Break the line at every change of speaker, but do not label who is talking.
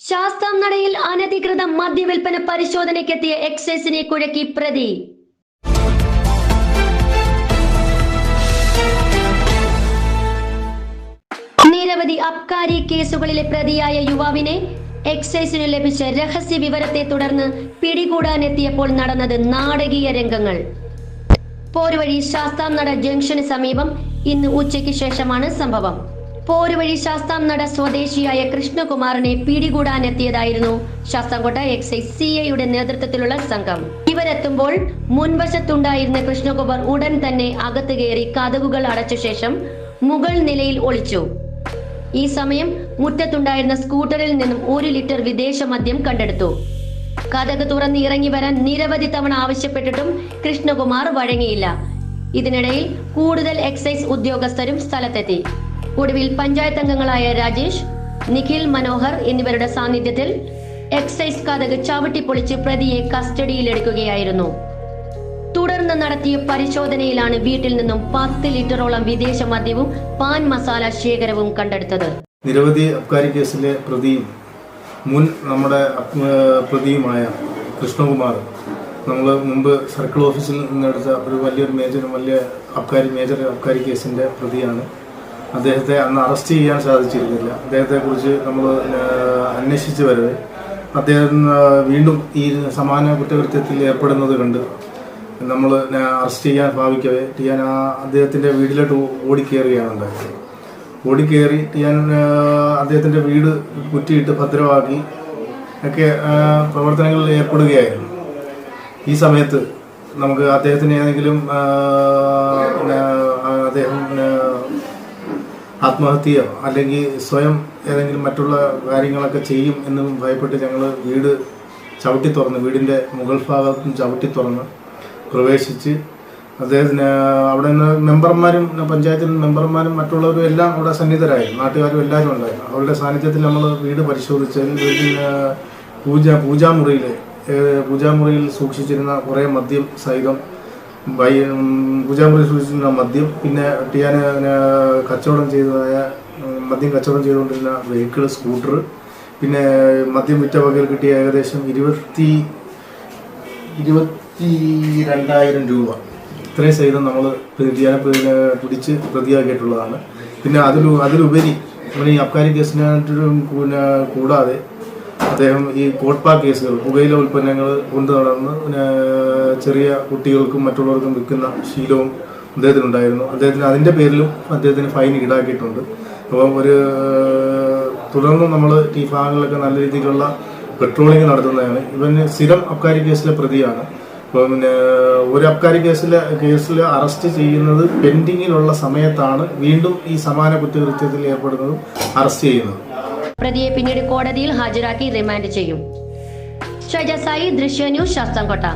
ശാസ്താം നടയിൽ അനധികൃത മദ്യവിൽപ്പന പരിശോധനയ്ക്കെത്തിയ എക്സൈസിനെ കുഴക്കി പ്രതി. നിരവധി അബ്കാരി കേസുകളിലെ പ്രതിയായ യുവാവിനെ എക്സൈസിന് ലഭിച്ച രഹസ്യ വിവരത്തെ തുടർന്ന് പിടികൂടാനെത്തിയപ്പോൾ നടന്നത് നാടകീയ രംഗങ്ങൾ. പോരുവഴി ശാസ്താം നട ജംഗ്ഷന് സമീപം ഇന്ന് ഉച്ചയ്ക്ക് ശേഷമാണ് സംഭവം. പോരുവഴി ശാസ്താം നട സ്വദേശിയായ കൃഷ്ണകുമാറിനെ പിടികൂടാനെത്തിയതായിരുന്നു ശാസ്താംകോട്ട എക്സൈസ് സി ഐയുടെ നേതൃത്വത്തിലുള്ള സംഘം. ഇവരെത്തുമ്പോൾ മുൻവശത്തുണ്ടായിരുന്ന കൃഷ്ണകുമാർ ഉടൻ തന്നെ അകത്ത് കയറി കതകുകൾ അടച്ച ശേഷം മുകൾ നിലയിൽ ഒളിച്ചു. ഈ സമയം മുറ്റത്തുണ്ടായിരുന്ന സ്കൂട്ടറിൽ നിന്നും ഒരു ലിറ്റർ വിദേശ മദ്യം കണ്ടെടുത്തു. കഥക് തുറന്ന് ഇറങ്ങി വരാൻ നിരവധി തവണ ആവശ്യപ്പെട്ടിട്ടും കൃഷ്ണകുമാർ വഴങ്ങിയില്ല. ഇതിനിടയിൽ കൂടുതൽ എക്സൈസ് ഉദ്യോഗസ്ഥരും സ്ഥലത്തെത്തി. ഒടുവിൽ പഞ്ചായത്ത് അംഗങ്ങളായ രാജേഷ് നിഖിൽ മനോഹർ എന്നിവരുടെ സാന്നിധ്യത്തിൽ എക്സൈസ് കഥക് ചവിട്ടിപ്പൊളിച്ച് പ്രതിയെ കസ്റ്റഡിയിലെടുക്കുകയായിരുന്നു. തുടർന്ന് നടത്തിയ പരിശോധനയിലാണ് വീട്ടിൽ നിന്നും പത്ത് ലിറ്ററോളം വിദേശ മദ്യവും പാൻ മസാല ശേഖരവും കണ്ടെടുത്തത്.
നിരവധി അബ്കാരി കേസിലെ പ്രതിയും മുൻ നമ്മുടെ പ്രതിയുമായ കൃഷ്ണകുമാർ നമ്മൾ മുമ്പ് സർക്കിൾ ഓഫീസിൽ നിന്നെടുത്ത ഒരു വലിയൊരു മേജർ വലിയ അബ്കാരി മേജർ അബ്കാരി കേസിന്റെ പ്രതിയാണ്. അദ്ദേഹത്തെ അന്ന് അറസ്റ്റ് ചെയ്യാൻ സാധിച്ചിരുന്നില്ല. അദ്ദേഹത്തെക്കുറിച്ച് നമ്മൾ അന്വേഷിച്ച് വരവേ അദ്ദേഹം വീണ്ടും ഈ സമാന കുറ്റകൃത്യത്തിൽ ഏർപ്പെടുന്നത് കണ്ട് നമ്മൾ അറസ്റ്റ് ചെയ്യാൻ ഭാവിക്കവേ ടിയാൻ ആ അദ്ദേഹത്തിന്റെ വീട്ടിലോട്ട് ഓടിക്കയറുകയാണ് ഉണ്ടായത് ഓടിക്കയറി ടിയാൻ അദ്ദേഹത്തിന്റെ വീട് കുറ്റിയിട്ട് ഭദ്രമാക്കി ഒക്കെ പ്രവർത്തനങ്ങളിൽ ഏർപ്പെടുകയായിരുന്നു. ഈ സമയത്ത് നമുക്ക് അദ്ദേഹത്തിന് ഏതെങ്കിലും അദ്ദേഹം ആത്മഹത്യയോ അല്ലെങ്കിൽ സ്വയം ഏതെങ്കിലും മറ്റുള്ള കാര്യങ്ങളൊക്കെ ചെയ്യും എന്ന് ഭയപ്പെട്ട് ഞങ്ങൾ വീട് ചവിട്ടി തുറന്ന്. വീടിന്റെ മുകൾ ഭാഗത്തും ചവിട്ടി തുറന്ന് പ്രവേശിച്ച്. അദ്ദേഹത്തിന് അവിടെ നിന്ന് മെമ്പർമാരും പഞ്ചായത്തിൽ മെമ്പർമാരും മറ്റുള്ളവരും എല്ലാം അവിടെ സന്നിധരായിരുന്നു നാട്ടുകാരും എല്ലാവരും ഉണ്ടായിരുന്നു. അവരുടെ സാന്നിധ്യത്തിൽ നമ്മൾ വീട് പരിശോധിച്ച് വീട്ടിൽ പൂജ പൂജാമുറിയിൽ പൂജാമുറിയിൽ സൂക്ഷിച്ചിരുന്ന കുറേ മദ്യം സഹിതം പൂജാമുറി സൂക്ഷിച്ചിരുന്ന മദ്യം പിന്നെ ടിയാന് കച്ചവടം ചെയ്തതായ മദ്യം കച്ചവടം ചെയ്തുകൊണ്ടിരുന്ന വെഹിക്കിൾ സ്കൂട്ടർ പിന്നെ മദ്യം വിറ്റ വകയിൽ കിട്ടിയ ഏകദേശം ഇരുപത്തി ഇരുപത്തി രണ്ടായിരം രൂപ. ഇത്രയും സഹിതം നമ്മൾ ടിയാനെ പിടിച്ച് പ്രതിയാക്കിയിട്ടുള്ളതാണ്. പിന്നെ അതിലു അതിലുപരി നമ്മൾ ഈ അബ്കാരി കേസിനായിട്ടും പിന്നെ കൂടാതെ അദ്ദേഹം ഈ കോട്ട്പാ കേസുകൾ പുകയില ഉൽപ്പന്നങ്ങൾ കൊണ്ടു നടന്ന് ചെറിയ കുട്ടികൾക്കും മറ്റുള്ളവർക്കും വിൽക്കുന്ന ശീലവും അദ്ദേഹത്തിനുണ്ടായിരുന്നു. അദ്ദേഹത്തിന് അതിന്റെ പേരിലും അദ്ദേഹത്തിന് ഫൈൻ ഈടാക്കിയിട്ടുണ്ട്. അപ്പം ഒരു തുടർന്ന് നമ്മൾ ഈ ഭാഗങ്ങളിലൊക്കെ നല്ല രീതിയിലുള്ള പെട്രോളിങ് നടത്തുന്നതാണ്. ഇവൻ സ്ഥിരം അബ്കാരി കേസിലെ പ്രതിയാണ്. അപ്പോൾ പിന്നെ ഒരു അബ്കാരി കേസിലെ കേസിൽ അറസ്റ്റ് ചെയ്യുന്നത് പെൻഡിങ്ങിലുള്ള സമയത്താണ് വീണ്ടും ഈ സമാന കുറ്റകൃത്യത്തിൽ ഏർപ്പെടുന്നതും അറസ്റ്റ് ചെയ്യുന്നത്.
പ്രതിയെ പിന്നീട് കോടതിയിൽ ഹാജരാക്കി റിമാൻഡ് ചെയ്യും. ഷജസായി ദൃശ്യ ന്യൂസ് ശാസ്താംകോട്ട.